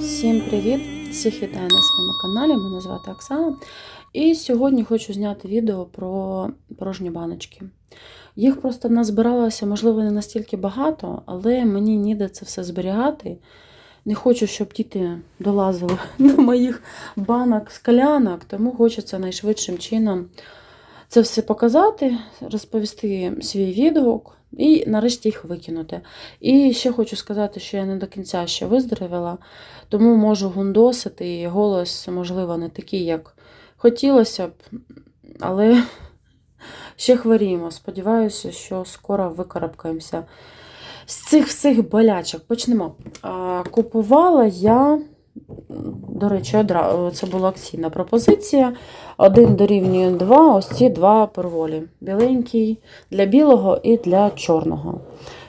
Всім привіт! Всіх вітаю на своєму каналі. Мене звати Оксана. І сьогодні хочу зняти відео про порожні баночки. Їх просто назбиралося, можливо, не настільки багато, але мені ніде це все зберігати. Не хочу, щоб діти долазили до моїх банок склянок, тому хочеться найшвидшим чином це все показати, розповісти свій відгук і нарешті їх викинути. І ще хочу сказати, що я не до кінця ще виздоровіла, тому можу гундосити, і голос, можливо, не такий, як хотілося б, але ще хворіємо. Сподіваюся, що скоро викарабкаємося з цих всіх болячок. Почнемо. Купувала я. До речі, це була акційна пропозиція. Один дорівнює два, ось ці два перволі. Біленький для білого і для чорного.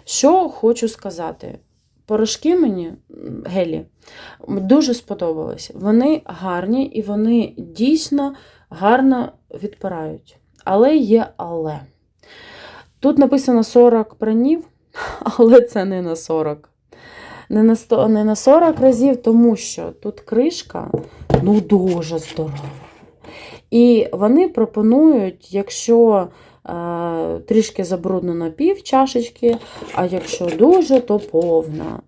Що хочу сказати. Порошки мені, гелі, дуже сподобались. Вони гарні і вони дійсно гарно відпирають. Але є але. Тут написано 40 пранів, але це не на 40 не на 100, не на 40 разів, тому що тут кришка ну дуже здорова. І вони пропонують, якщо е, трішки забруднена пів чашечки, а якщо дуже, то повна.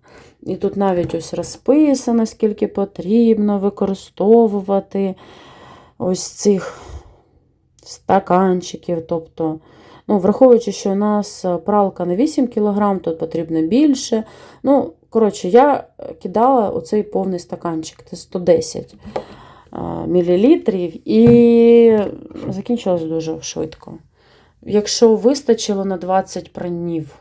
І тут навіть ось розписано, скільки потрібно використовувати ось цих стаканчиків. Тобто, ну, враховуючи, що у нас пралка на 8 кг, тут потрібно більше. Ну, коротше, я кидала оцей повний стаканчик, це 110 мл, і закінчилось дуже швидко. Якщо вистачило на 20 пранів,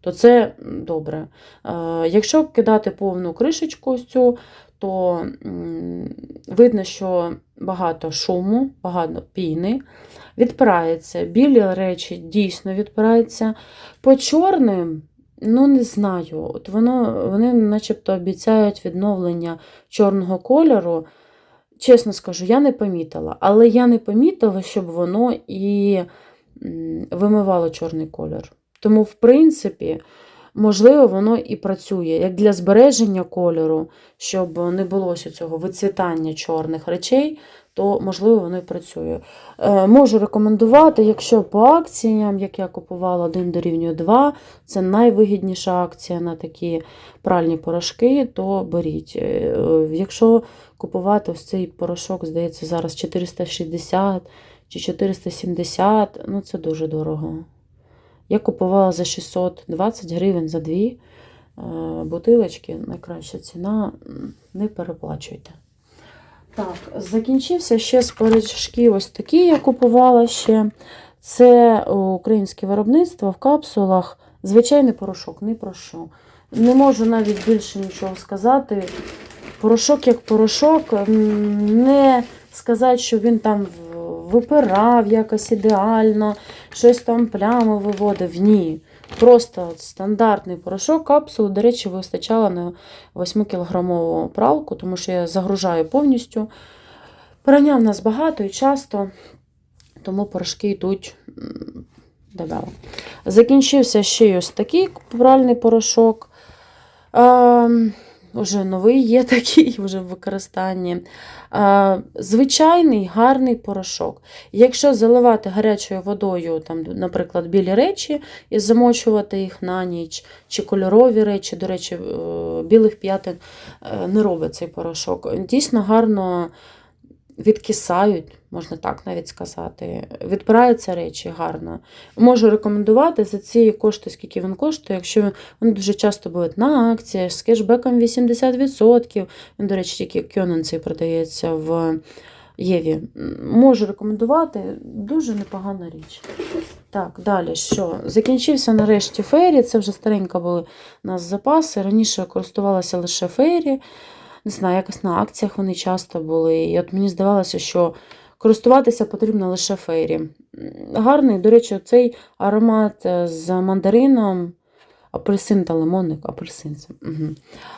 то це добре. Е, Якщо кидати повну кришечку ось цю, то видно, що багато шуму, багато піни, відпирається. Білі речі дійсно відпираються. По чорним, ну не знаю, от воно, вони начебто обіцяють відновлення чорного кольору. Чесно скажу, я не помітила, але я не помітила, щоб воно і вимивало чорний колір. Тому, в принципі, можливо, воно і працює як для збереження кольору, щоб не було цього вицвітання чорних речей, то, можливо, воно і працює. Е, можу рекомендувати, якщо по акціям, як я купувала 1 дорівнює 2, це найвигідніша акція на такі пральні порошки, то беріть. Е, Якщо купувати ось цей порошок, здається, зараз 460 чи 470, ну це дуже дорого. Я купувала за 620 гривень за дві е, бутилочки. Найкраща ціна, не переплачуйте. Так, закінчився ще з порошки ось такі я купувала ще. Це українське виробництво в капсулах. Звичайний порошок, не про що. Не можу навіть більше нічого сказати. Порошок як порошок, не сказати, що він там випирав якось ідеально, щось там плями виводив. Ні. Просто стандартний порошок, капсули, до речі, вистачало на 8-кілограмову пралку, тому що я загружаю повністю. Прання в нас багато і часто, тому порошки йдуть додала. Закінчився ще й ось такий пральний порошок. Уже новий є такий, вже в використанні. Звичайний гарний порошок. Якщо заливати гарячою водою, там, наприклад, білі речі і замочувати їх на ніч, чи кольорові речі, до речі, е, білих п'ятин е, не робить цей порошок. Дійсно гарно відкисають, можна так навіть сказати. Відпираються речі гарно. Можу рекомендувати за ці кошти, скільки він коштує, якщо вони дуже часто бувають на акціях з кешбеком 80%. Він, до речі, тільки Кьонен цей продається в Єві. Можу рекомендувати, дуже непогана річ. Так, далі що? Закінчився нарешті фері. Це вже старенько були у нас запаси. Раніше користувалася лише фері. Не знаю, якось на акціях вони часто були. І от мені здавалося, що користуватися потрібно лише фері. М, Гарний, до речі, цей аромат е, з мандарином. Апельсин та лимонник, апельсин. Угу.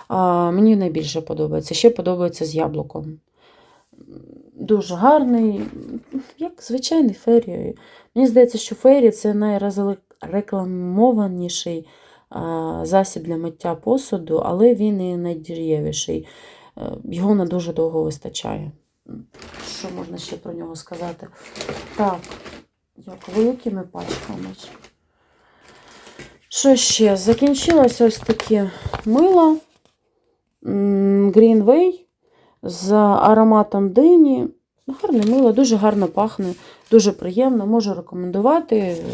А, мені найбільше подобається. Ще подобається з яблуком. Дуже гарний, як звичайний фері. Мені здається, що фері це найрекламованіший засіб для миття посуду, але він і найдієвіший. Е, Його на дуже довго вистачає. Що можна ще про нього сказати? Так, як великими пачками. Що ще? Закінчилось ось таке мило Greenway з ароматом дині. Гарне мило, дуже гарно пахне, дуже приємно, можу рекомендувати.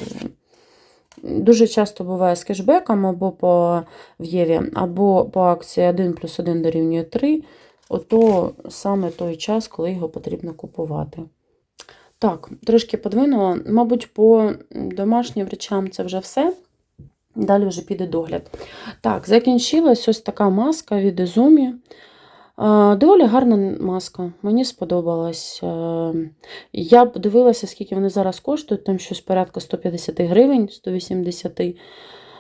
Дуже часто буває з кешбеком або по в або по акції 1 плюс 1 дорівнює 3. Ото саме той час, коли його потрібно купувати. Так, трошки подвинула. Мабуть, по домашнім речам це вже все. Далі вже піде догляд. Так, закінчилась ось така маска від Ізумі. Доволі гарна маска, мені сподобалась. Е, Я б дивилася, скільки вони зараз коштують, там щось порядка 150 гривень, 180,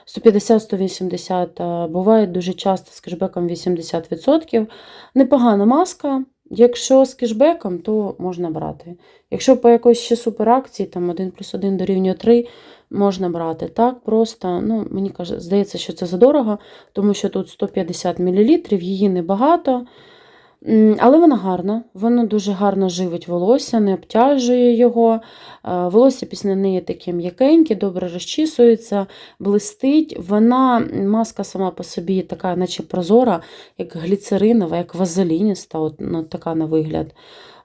150-180. Е, Буває дуже часто з кешбеком 80%. Непогана маска. Якщо з кешбеком, то можна брати. Якщо по якоїсь ще суперакції, там 1 плюс 1 дорівнює 3, можна брати. Так, просто, ну, мені здається, що це задорого, тому що тут 150 мл, її небагато. Але вона гарна, вона дуже гарно живить волосся, не обтяжує його. Е, Волосся після неї таке м'якеньке, добре розчісується, блистить. Вона, маска сама по собі така, наче прозора, як гліцеринова, як вазелініста, от, ну, така на вигляд.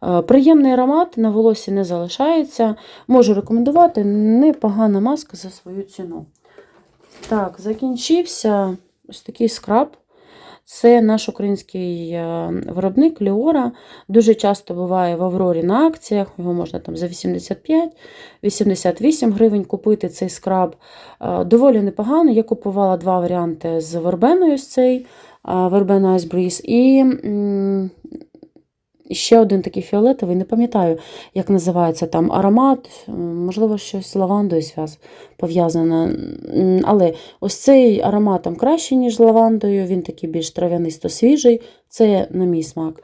Е, Приємний аромат на волосі не залишається. Можу рекомендувати непогана маска за свою ціну. Так, закінчився ось такий скраб. Це наш український е, виробник Ліора. Дуже часто буває в Аврорі на акціях. Його можна там за 85-88 гривень купити цей скраб. Е, Доволі непогано. Я купувала два варіанти з вербеною з цей вербена Verbena Ice Breeze і ще один такий фіолетовий, не пам'ятаю, як називається там аромат, можливо, щось з лавандою пов'язане. Але ось цей аромат там краще, ніж з лавандою, він такий більш трав'янисто свіжий, це на мій смак.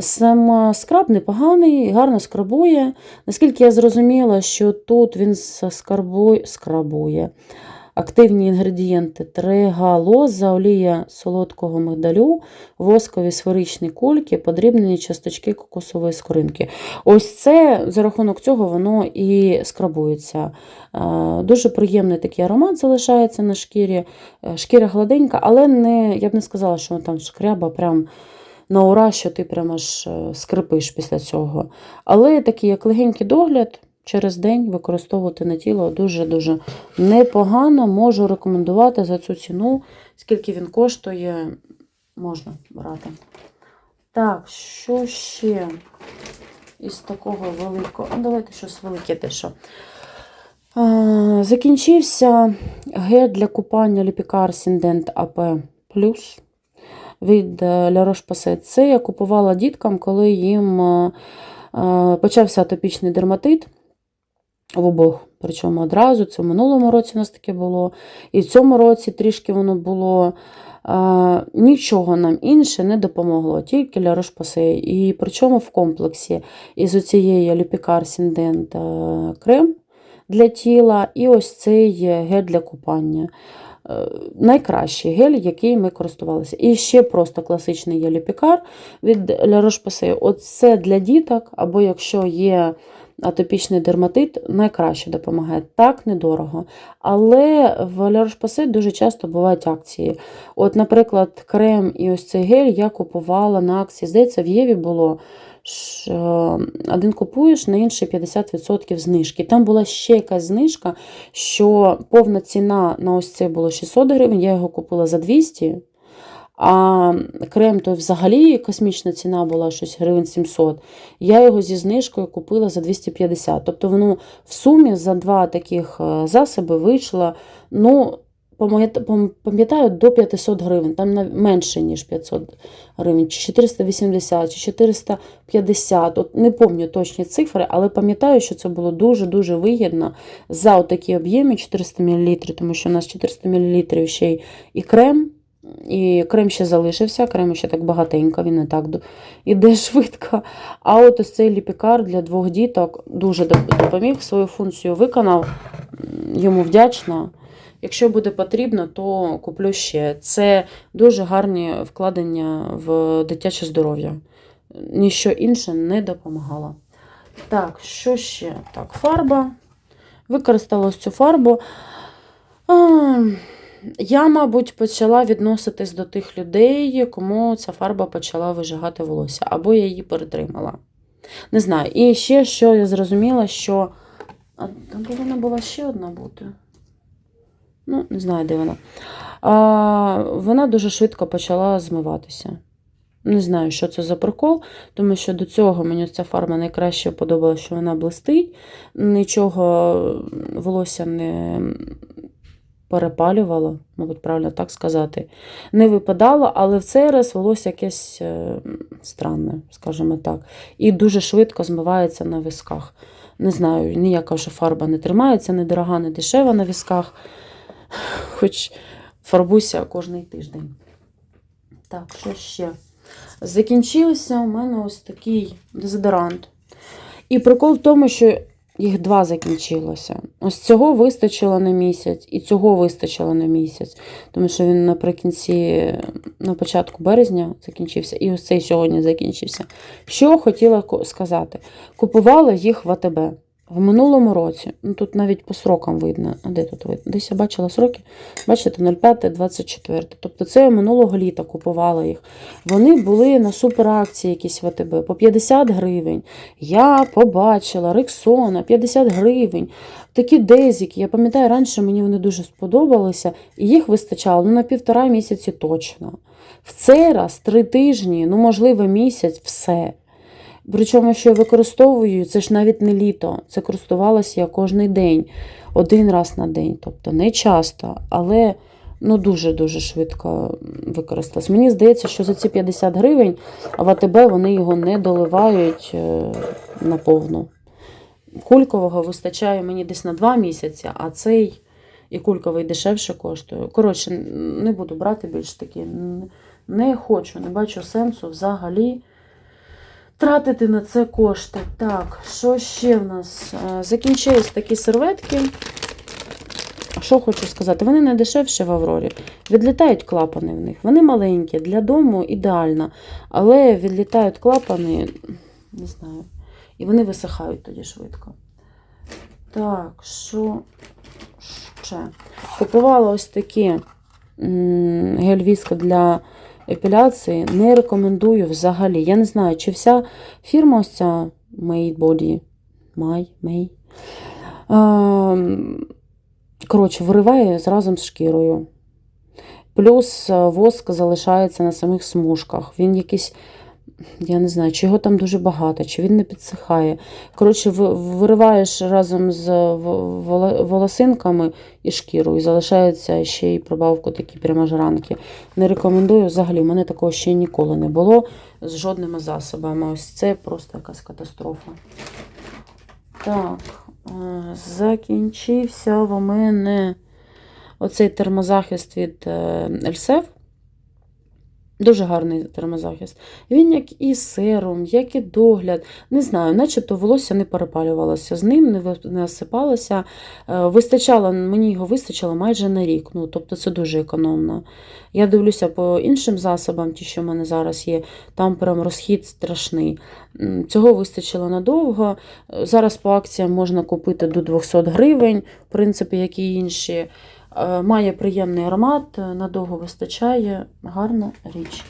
Сам скраб непоганий, гарно скрабує. Наскільки я зрозуміла, що тут він скрабує активні інгредієнти: тригалоза, олія солодкого мигдалю, воскові сферичні кульки, подрібнені часточки кокосової скоринки. Ось це за рахунок цього воно і скрабується. Е, Дуже приємний такий аромат залишається на шкірі. Е, Шкіра гладенька, але не, я б не сказала, що там шкряба прям на ура, що ти прямо аж е, скрипиш після цього. Але такий як легенький догляд. Через день використовувати на тіло дуже-дуже непогано. Можу рекомендувати за цю ціну, скільки він коштує, можна брати. Так, що ще із такого великого? А давайте щось велике дещо. Закінчився гель для купання Ліпікар Сіндент АП Плюс від е, La Roche-Posay. Це я купувала діткам, коли їм е, е, почався атопічний дерматит обох. Причому одразу, це в минулому році у нас таке було. І в цьому році трішки воно було. А, нічого нам інше не допомогло, тільки для Roche-Posay. І причому в комплексі із оцієї Люпікар Сіндент крем для тіла, і ось цей гель для купання. Е, Найкращий гель, який ми користувалися. І ще просто класичний є Ліпікар від La Roche-Posay. Оце для діток, або якщо є атопічний дерматит, найкраще допомагає. Так, недорого. Але в La Roche-Posay дуже часто бувають акції. От, наприклад, крем і ось цей гель я купувала на акції. Здається, в Єві було. Що Один купуєш, на інший 50% знижки. Там була ще якась знижка, що повна ціна на ось це було 600 гривень, я його купила за 200 а крем то взагалі космічна ціна була щось гривень 700. Я його зі знижкою купила за 250. Тобто воно в сумі за два таких е, засоби вийшло, ну, пам'ятаю, до 500 гривень, там менше, ніж 500 гривень, чи 480, чи 450. От не пам'ятаю точні цифри, але пам'ятаю, що це було дуже-дуже вигідно за такі об'єми 400 мл, тому що у нас 400 мл ще й і крем. І крем ще залишився, крем ще так багатенько, він не так іде швидко. А от ось цей ліпікар для двох діток дуже допоміг, свою функцію виконав. Йому вдячна. Якщо буде потрібно, то куплю ще. Це дуже гарні вкладення в дитяче здоров'я. Ніщо інше не допомагало. Так, що ще? Так, фарба. Використала цю фарбу. Я, мабуть, почала відноситись до тих людей, кому ця фарба почала вижигати волосся, або я її перетримала. Не знаю. І ще що я зрозуміла, що. Там повинна була ще одна бути. Ну, не знаю, де вона. А, вона дуже швидко почала змиватися. Не знаю, що це за прикол, тому що до цього мені ця фарба найкраще подобалася, що вона блистить, нічого волосся не перепалювало, мабуть, правильно так сказати. Не випадало, але в цей раз волосся якесь е, странне, скажімо так. І дуже швидко змивається на висках. Не знаю, ніяка вже фарба не тримається, не дорога, не дешева на висках. Хоч фарбуйся кожний тиждень. Так, що ще? Закінчився у мене ось такий дезодорант. І прикол в тому, що їх два закінчилося. Ось цього вистачило на місяць, і цього вистачило на місяць. Тому що він наприкінці, на початку березня закінчився, і ось цей сьогодні закінчився. Що хотіла сказати? Купувала їх в АТБ. В минулому році, ну тут навіть по срокам видно. А де тут видно? Десь я бачила сроки. Бачите, 05-24. Тобто це минулого літа купувала їх. Вони були на суперакції якісь в по 50 гривень. Я побачила Рексона 50 гривень. Такі дезіки. Я пам'ятаю, раніше мені вони дуже сподобалися, і їх вистачало ну, на півтора місяці точно. В цей раз три тижні, ну, можливо, місяць, все. Причому, що я використовую, це ж навіть не літо. Це користувалася я кожен день, один раз на день. Тобто не часто, але ну, дуже-дуже швидко використалась. Мені здається, що за ці 50 гривень в АТБ вони його не доливають е, наповну. Кулькового вистачає мені десь на 2 місяці, а цей і кульковий дешевше коштує. Коротше, не буду брати більш такі. Не хочу, не бачу сенсу взагалі тратити на це кошти. Так, що ще в нас? Е, Закінчились такі серветки. Що хочу сказати, вони не дешевші в Аврорі. Відлітають клапани в них. Вони маленькі, для дому ідеально. Але відлітають клапани, не знаю. І вони висихають тоді швидко. Так, що ще? Купувала ось такі гель-віска для епіляції. Не рекомендую взагалі. Я не знаю, чи вся фірма ось ця Made Body. My, May. Ем, Коротше, вириває разом з шкірою. Плюс е, воск залишається на самих смужках. Він якийсь, я не знаю, чи його там дуже багато, чи він не підсихає. Коротше, вириваєш разом з волосинками і шкірою, і залишається ще й прибавку такі прямо жранки. Не рекомендую взагалі. У мене такого ще ніколи не було з жодними засобами. Ось це просто якась катастрофа. Так, е, закінчився в мене оцей термозахист від Ельсев. Дуже гарний термозахист. Він як і серум, як і догляд. Не знаю, начебто волосся не перепалювалося з ним, не осипалося. Е, Вистачало, мені його вистачило майже на рік. Ну, тобто це дуже економно. Я дивлюся по іншим засобам, ті, що в мене зараз є, там прям розхід страшний. Цього вистачило надовго. Е, Зараз по акціям можна купити до 200 гривень, в принципі, як і інші. Е, Має приємний аромат, е, надовго вистачає, гарна річ.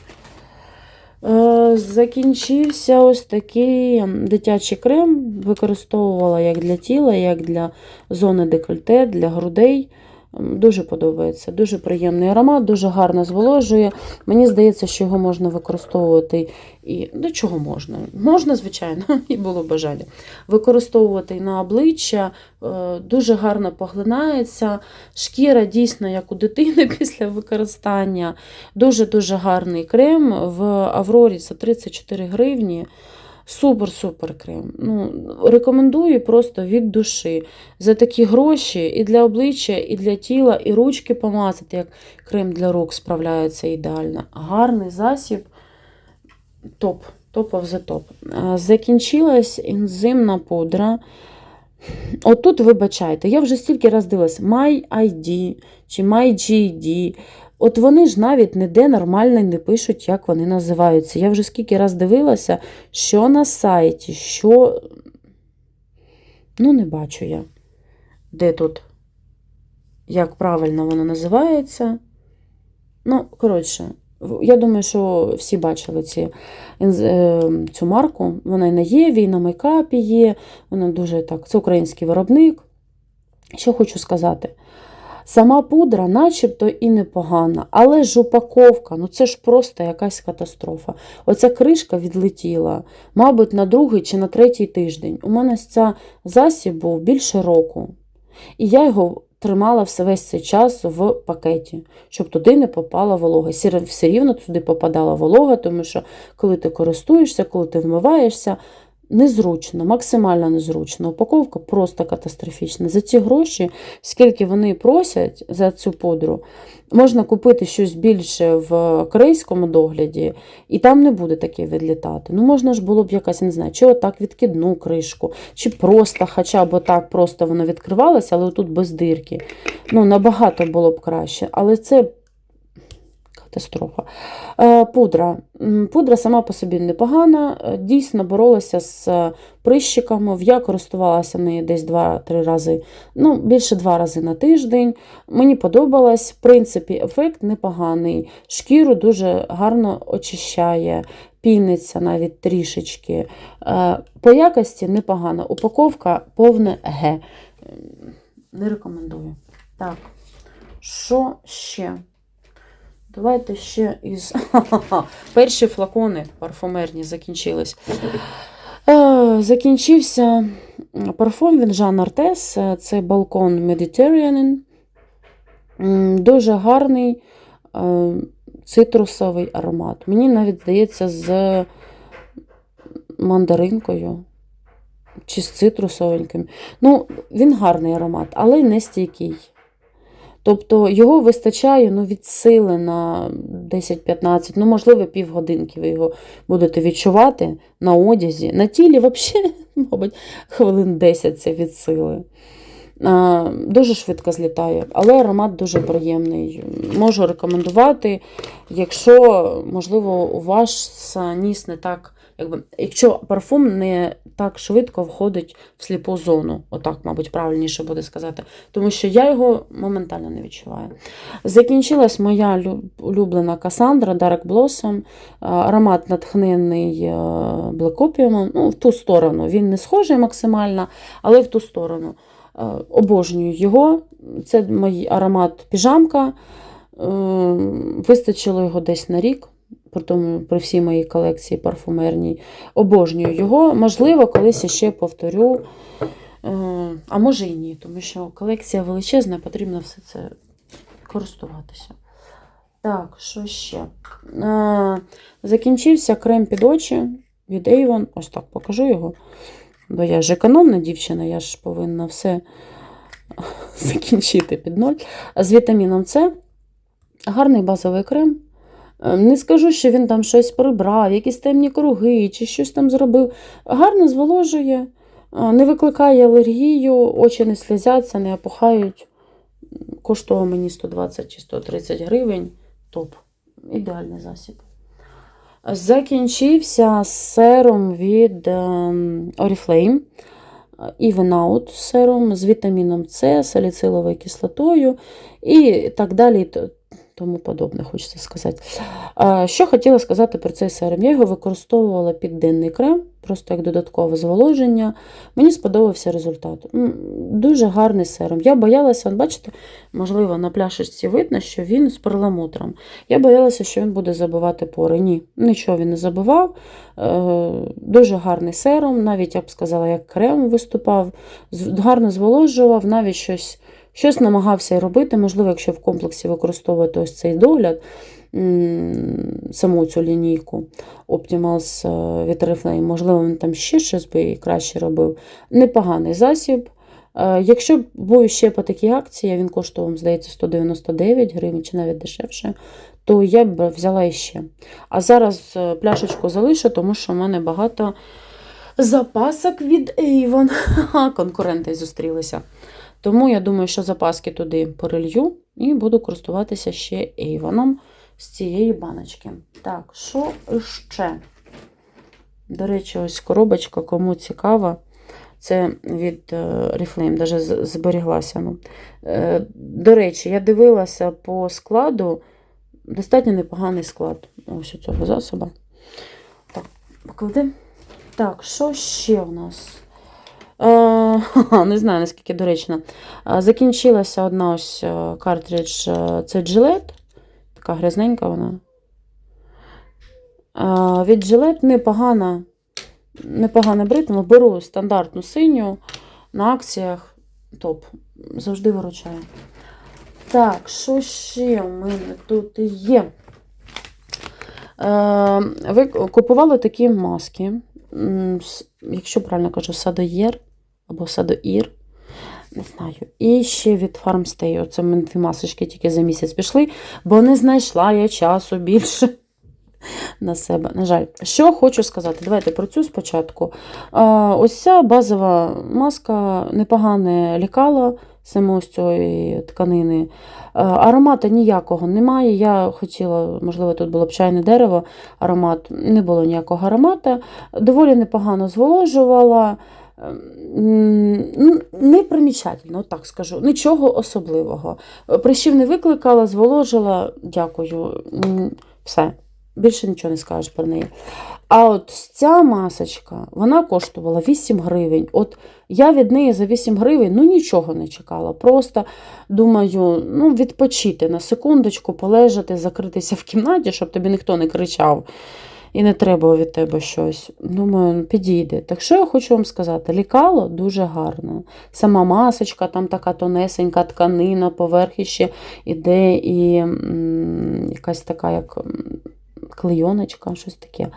Е, Закінчився ось такий дитячий крем. Використовувала як для тіла, як для зони декольте, для грудей. Дуже подобається. Дуже приємний аромат, дуже гарно зволожує. Мені здається, що його можна використовувати і до чого можна? Можна, звичайно, і було бажання. Використовувати на обличчя, е, дуже гарно поглинається. Шкіра дійсно як у дитини після використання. Дуже-дуже гарний крем. В Аврорі за 34 гривні. Супер-супер крем. Ну, рекомендую просто від душі. За такі гроші і для обличчя, і для тіла, і ручки помазати, як крем для рук справляється ідеально. Гарний засіб. Топ. Топ of the топ. Закінчилась ензимна пудра. Отут, вибачайте, я вже стільки раз дивилась My ID чи My GD. От вони ж навіть ніде нормально не пишуть, як вони називаються. Я вже скільки раз дивилася, що на сайті, що. Ну, не бачу я. Де тут, як правильно воно називається. Ну, коротше, я думаю, що всі бачили ці, е, цю марку. Вона і на Єві, і на мейкапі є. Вона дуже так. Це український виробник. Що хочу сказати. Сама пудра, начебто, і непогана, але ж упаковка, ну це ж просто якась катастрофа. Оця кришка відлетіла, мабуть, на другий чи на третій тиждень. У мене ця засіб був більше року. І я його тримала весь цей час в пакеті, щоб туди не попала волога. Все рівно туди попадала волога, тому що коли ти користуєшся, коли ти вмиваєшся, незручно, максимально незручно. Упаковка просто катастрофічна. За ці гроші, скільки вони просять за цю пудру, можна купити щось більше в корейському догляді, і там не буде таке відлітати. Ну, можна ж було б якась, не знаю, чи отак відкидну кришку, чи просто хоча б отак просто воно відкривалося, але тут без дирки. Ну, набагато було б краще. Але це катастрофа. Е, Пудра. Пудра сама по собі непогана. Е, Дійсно боролася з е, прищиками. Я користувалася нею десь 2-3 рази, ну, більше 2 рази на тиждень. Мені подобалось. В принципі, ефект непоганий. Шкіру дуже гарно очищає, піниться навіть трішечки. По якості непогана. Упаковка повне Г. Не рекомендую. Так, що ще? Давайте ще із. Перші флакони парфумерні закінчились. Е, Закінчився парфум від Жан Артес. е, Це балкон Mediterranean. Дуже гарний е, цитрусовий аромат. Мені навіть здається, з мандаринкою чи з цитрусовеньким. Ну, він гарний аромат, але не стійкий. Тобто його вистачає ну, від сили на 10-15, ну, можливо, півгодинки ви його будете відчувати на одязі. На тілі, взагалі, мабуть, хвилин 10 це від сили. Дуже швидко злітає, але аромат дуже приємний. Можу рекомендувати, якщо, можливо, у вас ніс не так, якби, якщо парфум не так швидко входить в сліпу зону, отак, мабуть, правильніше буде сказати, тому що я його моментально не відчуваю. Закінчилась моя улюблена Касандра Dark Blossom. Аромат натхнений е, Opium, ну, в ту сторону. Він не схожий максимально, але в ту сторону. Е, Обожнюю його. Це мій аромат піжамка. Е, Вистачило його десь на рік. При тому при всій моїй колекції парфумерній. Обожнюю його. Можливо, колись ще повторю. Е, А може і ні, тому що колекція величезна, потрібно все це користуватися. Так, що ще? Е, Закінчився крем під очі від Avon. Ось так покажу його. Бо я ж економна дівчина, я ж повинна все закінчити під ноль. З вітаміном С. Гарний базовий крем. Е, Не скажу, що він там щось прибрав, якісь темні круги чи щось там зробив. Гарно зволожує, е, не викликає алергію, очі не слізяться, не опухають. Коштував мені 120 чи 130 гривень. Топ. Ідеальний засіб. Закінчився серум від ем, Oriflame. Even Out серум з вітаміном С, саліциловою кислотою і так далі. Тому подобне, хочеться сказати. Що хотіла сказати про цей серум? Я його використовувала під денний крем, просто як додаткове зволоження. Мені сподобався результат. Дуже гарний серум. Я боялася, бачите, можливо, на пляшечці видно, що він з перламутром. Я боялася, що він буде забивати пори. Ні, нічого він не забивав. Е, Дуже гарний серум, навіть я б сказала, як крем виступав, гарно зволожував, навіть щось, щось намагався робити. Можливо, якщо в комплексі використовувати ось цей догляд, саму цю лінійку Optimals е, від Oriflame, можливо, він там ще щось би краще робив. Непоганий засіб. Е, Якщо був ще по такій акції, він коштував, здається, 199 гривень чи навіть дешевше, то я б взяла іще. А зараз е, пляшечку залишу, тому що в мене багато запасок від Avon. Конкуренти зустрілися. Тому я думаю, що запаски туди перелью і буду користуватися ще Avon з цієї баночки. Так, що ще? До речі, ось коробочка, кому цікава. Це від е, Reflame, навіть зберіглася. Ну. Е, До речі, я дивилася по складу. Достатньо непоганий склад ось у цього засоба. Так, поклади. Так, що ще у нас? Не знаю, наскільки доречно. Е, Закінчилася одна ось е, картридж, е, це Gillette. Така грязненька вона. Від Gillette непогана, непогана бритва. Беру стандартну синю на акціях. Топ. Завжди виручаю. Так, що ще у мене тут є? Е, ви купували такі маски, якщо правильно кажу, садоєр або садоїр. Не знаю. І ще від Farmstay. Оце мене дві масочки тільки за місяць пішли, бо не знайшла я часу більше на себе. На жаль, що хочу сказати. Давайте про цю спочатку. Ось ця базова маска непогане лікало саме ось цієї тканини. А, Аромату ніякого немає. Я хотіла, можливо, тут було б чайне дерево, аромат, не було ніякого аромату. Доволі непогано зволожувала. М, ну, Не примічательно, так скажу. Нічого особливого. Прищів не викликала, зволожила, дякую. Все. Більше нічого не скажеш про неї. А от ця масочка, вона коштувала 8 гривень. От я від неї за 8 гривень ну нічого не чекала. Просто думаю, ну, відпочити на секундочку, полежати, закритися в кімнаті, щоб тобі ніхто не кричав і не треба від тебе щось. Думаю, підійде. Так що я хочу вам сказати, лікало дуже гарно. Сама масочка, там така тонесенька тканина, поверх ще іде і якась така, як. Клейоночка, щось таке.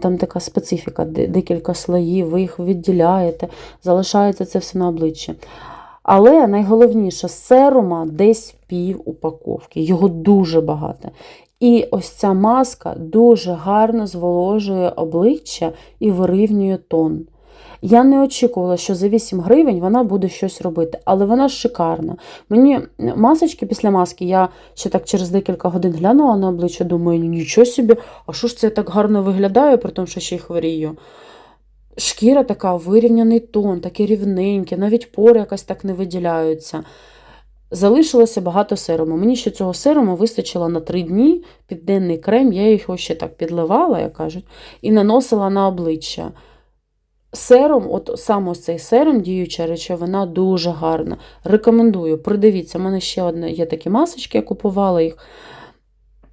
Там така специфіка, декілька слоїв, ви їх відділяєте, залишається це все на обличчі. Але найголовніше, серума десь пів упаковки, його дуже багато. І ось ця маска дуже гарно зволожує обличчя і вирівнює тон. Я не очікувала, що за 8 гривень вона буде щось робити, але вона шикарна. Мені масочки після маски, я ще так через декілька годин глянула на обличчя, думаю, «Ну, нічого собі, а що ж це я так гарно виглядаю, при тому, що ще й хворію. Шкіра така, вирівняний тон, таке рівненьке, навіть пори якось так не виділяються. Залишилося багато серуму. Мені ще цього серуму вистачило на 3 дні під денний крем, я його ще так підливала, як кажуть, і наносила на обличчя. Серум, от саме цей серум, діюча речовина, дуже гарна. Рекомендую, придивіться, у мене ще одне є такі масочки, я купувала їх.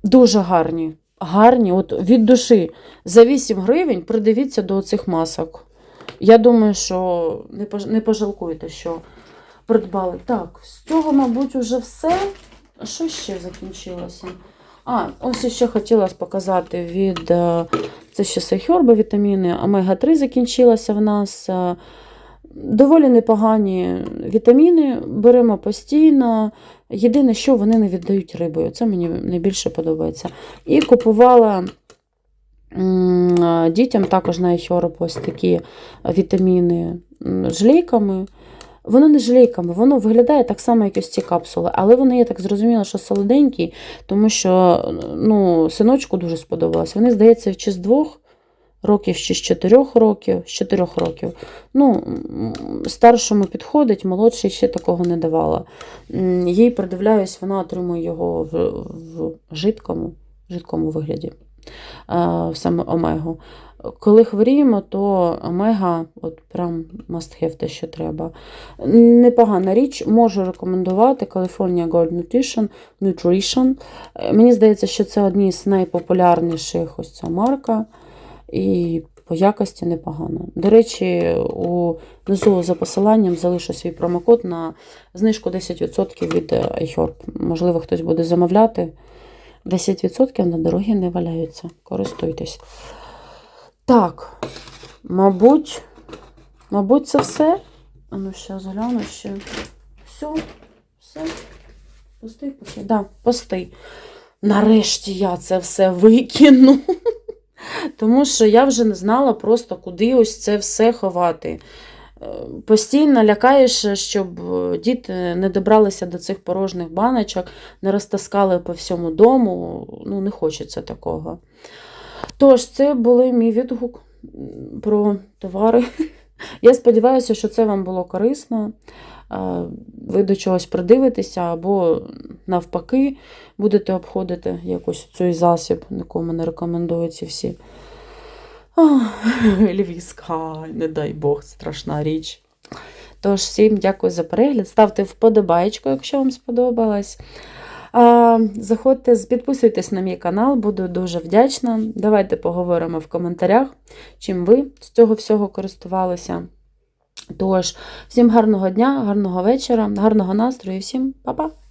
Дуже гарні. Гарні, от від душі. За 8 гривень придивіться до цих масок. Я думаю, що не пожалкуєте, що придбали. Так, з цього, мабуть, вже все. Що ще закінчилося? А, ось ще хотіла показати від е, це ще Сайхерба вітаміни. Омега-3 закінчилася в нас. Е, Доволі непогані вітаміни, беремо постійно. Єдине, що вони не віддають рибою. Це мені найбільше подобається. І купувала е, дітям також на iHerb ось такі вітаміни жлейками. Воно не жлейками, воно виглядає так само, як ось ці капсули, але вони, я так зрозуміла, що солоденькі, тому що ну, синочку дуже сподобалось. Вони, здається, чи з двох років, чи з чотирьох років, з чотирьох років. Ну, старшому підходить, молодший ще такого не давала. Їй придивляюсь, вона отримує його в, в жидкому, жидкому вигляді, е, саме омегу. Коли хворіємо, то омега от прям must have те, що треба. Непогана річ, можу рекомендувати California Gold Nutrition. Nutrition. Е, Мені здається, що це одні з найпопулярніших ось ця марка. І по якості непогано. До речі, у внизу за посиланням залишу свій промокод на знижку 10% від е, iHerb. Можливо, хтось буде замовляти. 10% на дорогі не валяються. Користуйтесь. Так, мабуть, мабуть, це все. А ну, ще загляну ще. Все, все. Пустий пакет. Да, пустий. Нарешті я це все викину. тому що я вже не знала просто, куди ось це все ховати. Е, Постійно лякаєш, щоб е, діти не добралися до цих порожніх баночок, не розтаскали по всьому дому. Ну, не хочеться такого. Тож, це були мій відгук про товари. Я сподіваюся, що це вам було корисно. Ви до чогось придивитеся, або навпаки, будете обходити якось цей засіб, нікому не рекомендую всі. Львівська, не дай Бог, страшна річ. Тож, всім дякую за перегляд. Ставте вподобайку, якщо вам сподобалось. Заходьте, підписуйтесь на мій канал, буду дуже вдячна. Давайте поговоримо в коментарях, чим ви з цього всього користувалися. Тож, всім гарного дня, гарного вечора, гарного настрою всім па-па!